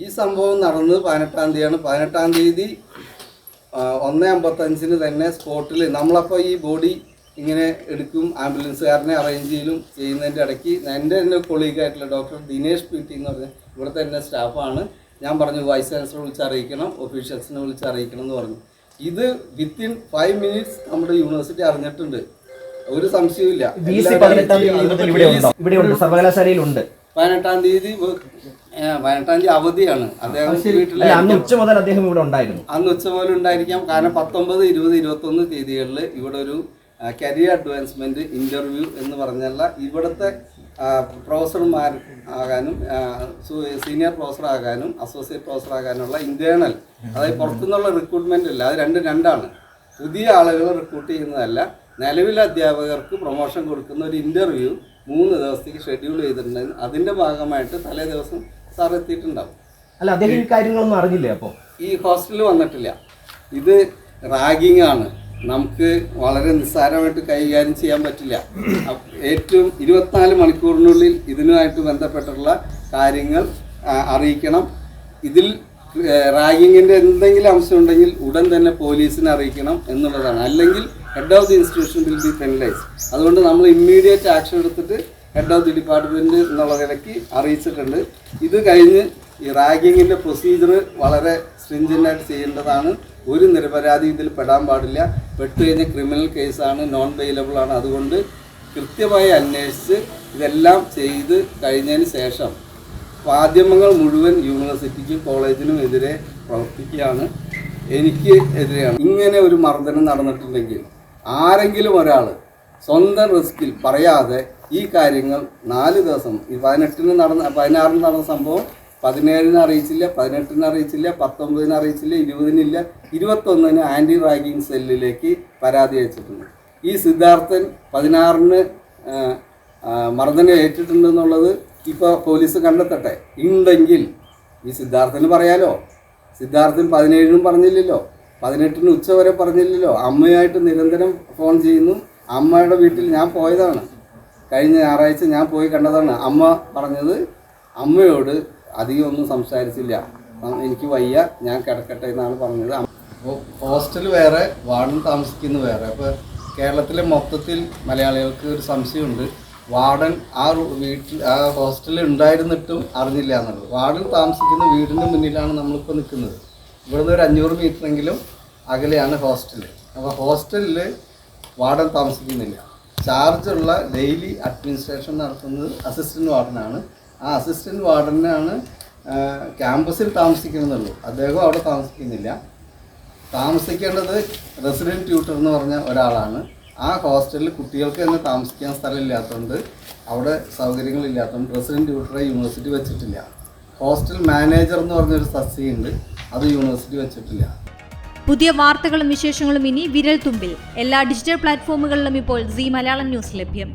ഈ സംഭവം നടന്നത് പതിനെട്ടാം തീയതിയാണ്. പതിനെട്ടാം തീയതി ഒന്ന് അമ്പത്തഞ്ചിന് തന്നെ സ്പോട്ടിൽ നമ്മളപ്പോൾ ഈ ബോഡി ഇങ്ങനെ എടുക്കും ആംബുലൻസുകാരനെ അറേഞ്ച് ചെയ്യലും ചെയ്യുന്നതിന്റെ ഇടയ്ക്ക് എന്റെ തന്നെ കൊളീഗായിട്ടുള്ള ഡോക്ടർ ദിനേഷ് പി ടി എന്ന് പറഞ്ഞ ഇവിടുത്തെ തന്നെ സ്റ്റാഫാണ്. ഞാൻ പറഞ്ഞു വൈസ് ചാൻസലർ വിളിച്ച് അറിയിക്കണം ഒഫീഷ്യൽസിനെ വിളിച്ച് അറിയിക്കണം എന്ന് പറഞ്ഞു. ഇത് വിത്തിൻ ഫൈവ് മിനിറ്റ്സ് നമ്മുടെ യൂണിവേഴ്സിറ്റി അറിഞ്ഞിട്ടുണ്ട്. ഒരു സംശയവും ഇല്ല സർവകലാശാലയിലുണ്ട്. പതിനെട്ടാം തീയതി പതിനെട്ടാം തീയതി അവധിയാണ്. അദ്ദേഹം വീട്ടിലെ അന്ന് ഉച്ച മുതൽ അദ്ദേഹം ഇവിടെ ഉണ്ടായിരുന്നു. അന്ന് ഉച്ച മുതൽ ഉണ്ടായിരിക്കാം. കാരണം പത്തൊമ്പത് ഇരുപത് ഇരുപത്തൊന്ന് തീയതികളിൽ ഇവിടെ ഒരു കരിയർ അഡ്വാൻസ്മെന്റ് ഇന്റർവ്യൂ എന്ന് പറഞ്ഞല്ല ഇവിടുത്തെ പ്രൊഫസർമാർ ആകാനും സീനിയർ പ്രൊഫസർ ആകാനും അസോസിയേറ്റ് പ്രൊഫസർ ആകാനുള്ള ഇന്റേണൽ അതായത് പുറത്തുനിന്നുള്ള റിക്രൂട്ട്മെന്റ് അല്ല അത് രണ്ടും രണ്ടാണ്. പുതിയ ആളുകൾ റിക്രൂട്ട് ചെയ്യുന്നതല്ല. നിലവിലെ അധ്യാപകർക്ക് പ്രൊമോഷൻ കൊടുക്കുന്ന ഒരു ഇന്റർവ്യൂ മൂന്ന് ദിവസത്തേക്ക് ഷെഡ്യൂൾ ചെയ്തിട്ടുണ്ടായിരുന്നു അതിന്റെ ഭാഗമായിട്ട് തലേ ദിവസം സാർ എത്തിയിട്ടുണ്ടാവും. അല്ല അദ്ദേഹം ഈ കാര്യങ്ങളൊന്നും അറിഞ്ഞില്ലേ അപ്പോൾ ഈ ഹോസ്റ്റലിൽ വന്നിട്ടില്ല. ഇത് റാഗിങ് ആണ്. നമുക്ക് വളരെ നിസ്സാരമായിട്ട് കൈകാര്യം ചെയ്യാൻ പറ്റില്ല. ഏറ്റവും ഇരുപത്തിനാല് മണിക്കൂറിനുള്ളിൽ ഇതിനുമായിട്ട് ബന്ധപ്പെട്ടുള്ള കാര്യങ്ങൾ അറിയിക്കണം. ഇതിൽ റാഗിങ്ങിന്റെ എന്തെങ്കിലും അംശം ഉണ്ടെങ്കിൽ ഉടൻ തന്നെ പോലീസിനെ അറിയിക്കണം എന്നുള്ളതാണ്. അല്ലെങ്കിൽ head of the institution will be penalise അതുകൊണ്ട് നമ്മൾ ഇമ്മീഡിയറ്റ് ആക്ഷൻ എടുത്തിട്ട് ഹെഡ് ഓഫ് ദി ഡിപ്പാർട്ട്മെന്റ് എന്നുള്ള നിലയ്ക്ക് അറിയിച്ചിട്ടുണ്ട്. ഇത് കഴിഞ്ഞ് ഈ റാഗിങ്ങിന്റെ പ്രൊസീജിയർ വളരെ സ്ട്രിഞ്ചന്റായിട്ട് ചെയ്യേണ്ടതാണ്. ഒരു നിരപരാധി ഇതിൽ പെടാൻ പാടില്ല. പെട്ട് കഴിഞ്ഞ ക്രിമിനൽ കേസാണ് നോൺ ബെയിലബിൾ ആണ്. അതുകൊണ്ട് കൃത്യമായി അന്വേഷിച്ച് ഇതെല്ലാം ചെയ്ത് കഴിഞ്ഞതിന് ശേഷം മാധ്യമങ്ങൾ മുഴുവൻ യൂണിവേഴ്സിറ്റിക്കും കോളേജിനും എതിരെ പ്രവർത്തിക്കുകയാണ്. എനിക്ക് എതിരെയാണ്. ഇങ്ങനെ ഒരു മർദ്ദനം നടന്നിട്ടുണ്ടെങ്കിൽ ആരെങ്കിലും ഒരാൾ സ്വന്തം റിസ്കിൽ പറയാതെ ഈ കാര്യങ്ങൾ നാല് ദിവസം ഈ പതിനെട്ടിന് നടന്ന പതിനാറിന് നടന്ന സംഭവം പതിനേഴിന് അറിയിച്ചില്ല പതിനെട്ടിന് അറിയിച്ചില്ല പത്തൊമ്പതിന് അറിയിച്ചില്ല ഇരുപതിനില്ല ഇരുപത്തൊന്നിന് ആന്റി റാഗിങ് സെല്ലിലേക്ക് പരാതി അയച്ചിട്ടുണ്ട്. ഈ സിദ്ധാർത്ഥൻ പതിനാറിന് മർദ്ദനം ഏറ്റിട്ടുണ്ടെന്നുള്ളത് ഇപ്പോൾ പോലീസ് കണ്ടെത്തട്ടെ. ഉണ്ടെങ്കിൽ ഈ സിദ്ധാർത്ഥന് പറയാലോ? സിദ്ധാർത്ഥൻ പതിനേഴിനും പറഞ്ഞില്ലല്ലോ. പതിനെട്ടിന് ഉച്ച വരെ പറഞ്ഞില്ലല്ലോ. അമ്മയായിട്ട് നിരന്തരം ഫോൺ ചെയ്യുന്നു. അമ്മയുടെ വീട്ടിൽ ഞാൻ പോയതാണ്. കഴിഞ്ഞ ഞായറാഴ്ച ഞാൻ പോയി കണ്ടതാണ്. അമ്മ പറഞ്ഞത് അമ്മയോട് അധികം ഒന്നും സംസാരിച്ചില്ല. എനിക്ക് വയ്യ. ഞാൻ കിടക്കട്ടെ എന്നാണ് പറഞ്ഞത്. ഹോസ്റ്റൽ വേറെ വാർഡൻ താമസിക്കുന്ന വേറെ. അപ്പോൾ കേരളത്തിലെ മൊത്തത്തിൽ മലയാളികൾക്ക് ഒരു സംശയമുണ്ട്. വാർഡൻ ആ വീട്ടിൽ ആ ഹോസ്റ്റലിൽ ഉണ്ടായിരുന്നിട്ടും അറിഞ്ഞില്ല എന്നുള്ളത്. വാർഡൻ താമസിക്കുന്ന വീടിന്റെ മുന്നിലാണ് നമ്മളിപ്പോൾ നിൽക്കുന്നത്. ഇവിടുന്ന് ഒരു അഞ്ഞൂറ് മീറ്ററെങ്കിലും അകലെയാണ് ഹോസ്റ്റൽ അപ്പോൾ ഹോസ്റ്റലിൽ വാർഡൻ താമസിക്കുന്നില്ല. ചാർജുള്ള ഡെയിലി അഡ്മിനിസ്ട്രേഷൻ നടത്തുന്നത് അസിസ്റ്റന്റ് വാർഡനാണ്. ആ അസിസ്റ്റന്റ് വാർഡനാണ് ക്യാമ്പസിൽ താമസിക്കുന്നുള്ളൂ. അദ്ദേഹം അവിടെ താമസിക്കുന്നില്ല. താമസിക്കേണ്ടത് റെസിഡന്റ് ട്യൂട്ടർ എന്ന് പറഞ്ഞ ഒരാളാണ്. ആ ഹോസ്റ്റലിൽ കുട്ടികൾക്ക് തന്നെ താമസിക്കാൻ സ്ഥലമില്ലാത്തതുകൊണ്ട് അവിടെ സൗകര്യങ്ങളില്ലാത്തതുകൊണ്ട് റെസിഡന്റ് ട്യൂട്ടറെ യൂണിവേഴ്സിറ്റി വെച്ചിട്ടില്ല. ഹോസ്റ്റൽ മാനേജർ എന്ന് പറഞ്ഞൊരു സസ്യയുണ്ട് അത് യൂണിവേഴ്സിറ്റി വെച്ചിട്ടില്ല. പുതിയ വാർത്തകളും വിശേഷങ്ങളും ഇനി വിരൽ തുമ്പിൽ എല്ലാ ഡിജിറ്റൽ പ്ലാറ്റ്ഫോമുകളിലും ഇപ്പോൾ സി മലയാളം ന്യൂസ് ലഭ്യം.